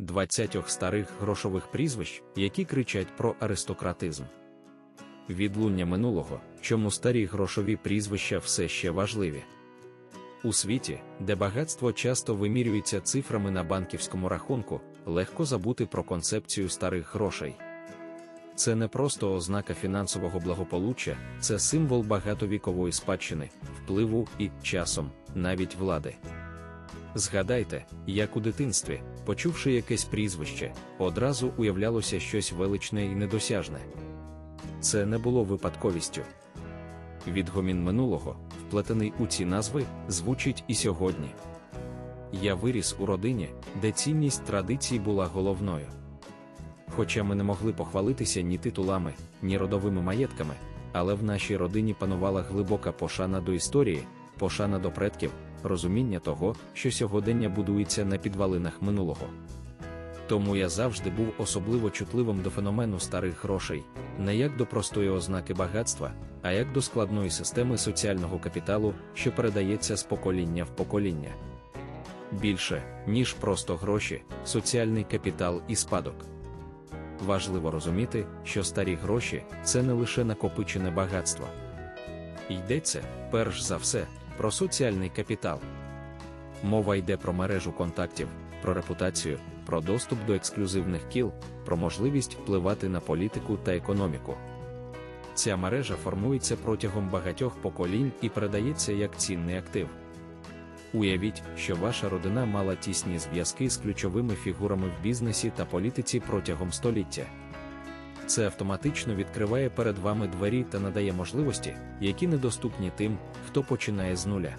20 старих грошових прізвищ, які кричать про аристократизм. Відлуння минулого, чому старі грошові прізвища все ще важливі. У світі, де багатство часто вимірюється цифрами на банківському рахунку, легко забути про концепцію старих грошей. Це не просто ознака фінансового благополуччя, це символ багатовікової спадщини, впливу і часом, навіть влади. Згадайте, як у дитинстві, почувши якесь прізвище, одразу уявлялося щось величне і недосяжне. Це не було випадковістю. Відгомін минулого, вплетений у ці назви, звучить і сьогодні. Я виріс у родині, де цінність традицій була головною. Хоча ми не могли похвалитися ні титулами, ні родовими маєтками, але в нашій родині панувала глибока пошана до історії, пошана до предків, розуміння того, що сьогодення будується на підвалинах минулого. Тому я завжди був особливо чутливим до феномену старих грошей, не як до простої ознаки багатства, а як до складної системи соціального капіталу, що передається з покоління в покоління. Більше, ніж просто гроші, соціальний капітал і спадок. Важливо розуміти, що старі гроші це не лише накопичене багатство. Йдеться, перш за все, про соціальний капітал. Мова йде про мережу контактів, про репутацію, про доступ до ексклюзивних кіл, про можливість впливати на політику та економіку. Ця мережа формується протягом багатьох поколінь і передається як цінний актив. Уявіть, що ваша родина мала тісні зв'язки з ключовими фігурами в бізнесі та політиці протягом століття. Це автоматично відкриває перед вами двері та надає можливості, які недоступні тим, хто починає з нуля.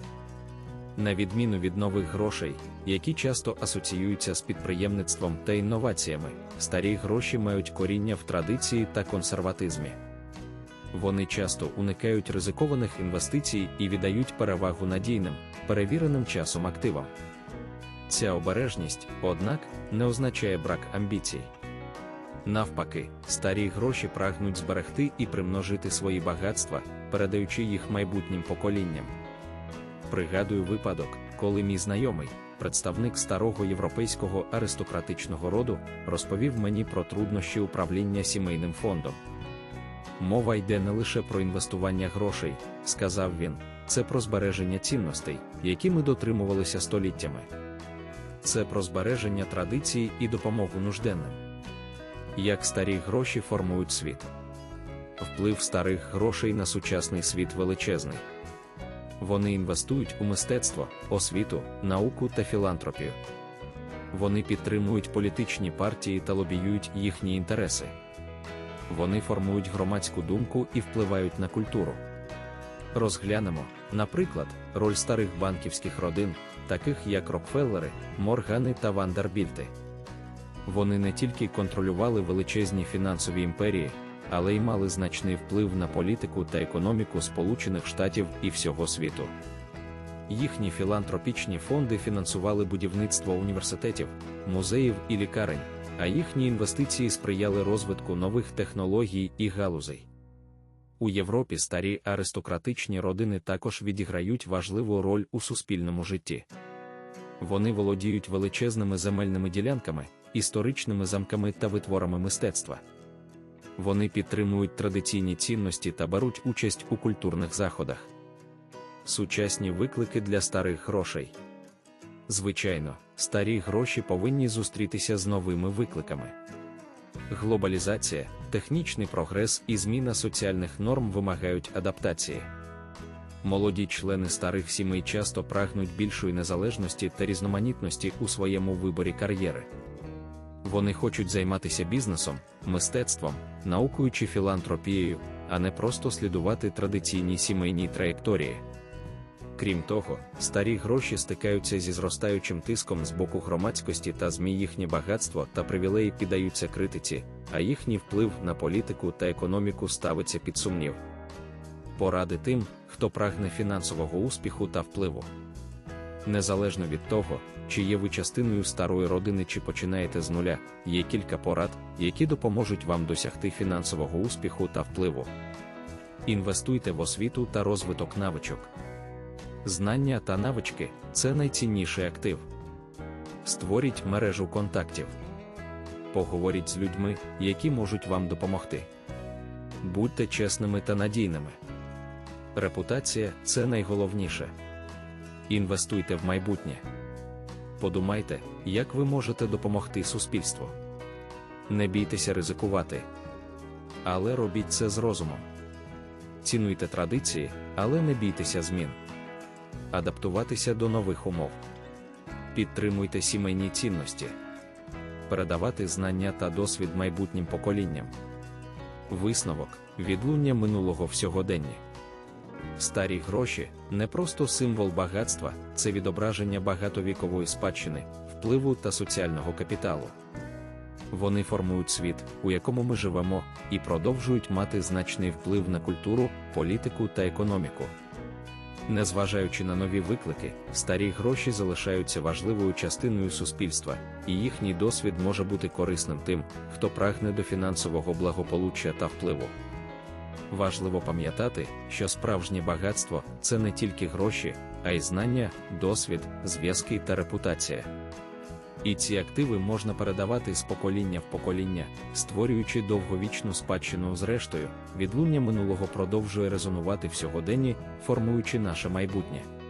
На відміну від нових грошей, які часто асоціюються з підприємництвом та інноваціями, старі гроші мають коріння в традиції та консерватизмі. Вони часто уникають ризикованих інвестицій і віддають перевагу надійним, перевіреним часом активам. Ця обережність, однак, не означає брак амбіцій. Навпаки, старі гроші прагнуть зберегти і примножити свої багатства, передаючи їх майбутнім поколінням. Пригадую випадок, коли мій знайомий, представник старого європейського аристократичного роду, розповів мені про труднощі управління сімейним фондом. Мова йде не лише про інвестування грошей, сказав він, це про збереження цінностей, які ми дотримувалися століттями. Це про збереження традицій і допомогу нужденним. Як старі гроші формують світ. Вплив старих грошей на сучасний світ величезний. Вони інвестують у мистецтво, освіту, науку та філантропію. Вони підтримують політичні партії та лобіюють їхні інтереси. Вони формують громадську думку і впливають на культуру. Розглянемо, наприклад, роль старих банківських родин, таких як Рокфеллери, Моргани та Вандербільти. Вони не тільки контролювали величезні фінансові імперії, але й мали значний вплив на політику та економіку Сполучених Штатів і всього світу. Їхні філантропічні фонди фінансували будівництво університетів, музеїв і лікарень, а їхні інвестиції сприяли розвитку нових технологій і галузей. У Європі старі аристократичні родини також відіграють важливу роль у суспільному житті. Вони володіють величезними земельними ділянками, історичними замками та витворами мистецтва. Вони підтримують традиційні цінності та беруть участь у культурних заходах. Сучасні виклики для старих грошей. Звичайно, старі гроші повинні зустрітися з новими викликами. Глобалізація, технічний прогрес і зміна соціальних норм вимагають адаптації. Молоді члени старих сімей часто прагнуть більшої незалежності та різноманітності у своєму виборі кар'єри. Вони хочуть займатися бізнесом, мистецтвом, наукою чи філантропією, а не просто слідувати традиційній сімейній траєкторії. Крім того, старі гроші стикаються зі зростаючим тиском з боку громадськості та ЗМІ їхнє багатство та привілеї піддаються критиці, а їхній вплив на політику та економіку ставиться під сумнів. Поради тим, хто прагне фінансового успіху та впливу. Незалежно від того, чи є ви частиною старої родини чи починаєте з нуля, є кілька порад, які допоможуть вам досягти фінансового успіху та впливу. Інвестуйте в освіту та розвиток навичок. Знання та навички це найцінніший актив. Створіть мережу контактів. Поговоріть з людьми, які можуть вам допомогти. Будьте чесними та надійними. Репутація це найголовніше. Інвестуйте в майбутнє. Подумайте, як ви можете допомогти суспільству. Не бійтеся ризикувати. Але робіть це з розумом. Цінуйте традиції, але не бійтеся змін. Адаптуватися до нових умов. Підтримуйте сімейні цінності. Передавати знання та досвід майбутнім поколінням. Висновок відлуння минулого в сьогоденні. Старі гроші не просто символ багатства, це відображення багатовікової спадщини, впливу та соціального капіталу. Вони формують світ, у якому ми живемо, і продовжують мати значний вплив на культуру, політику та економіку. Незважаючи на нові виклики, старі гроші залишаються важливою частиною суспільства, і їхній досвід може бути корисним тим, хто прагне до фінансового благополуччя та впливу. Важливо пам'ятати, що справжнє багатство це не тільки гроші, а й знання, досвід, зв'язки та репутація. І ці активи можна передавати з покоління в покоління, створюючи довговічну спадщину зрештою, відлуння минулого продовжує резонувати в сьогоденні, формуючи наше майбутнє.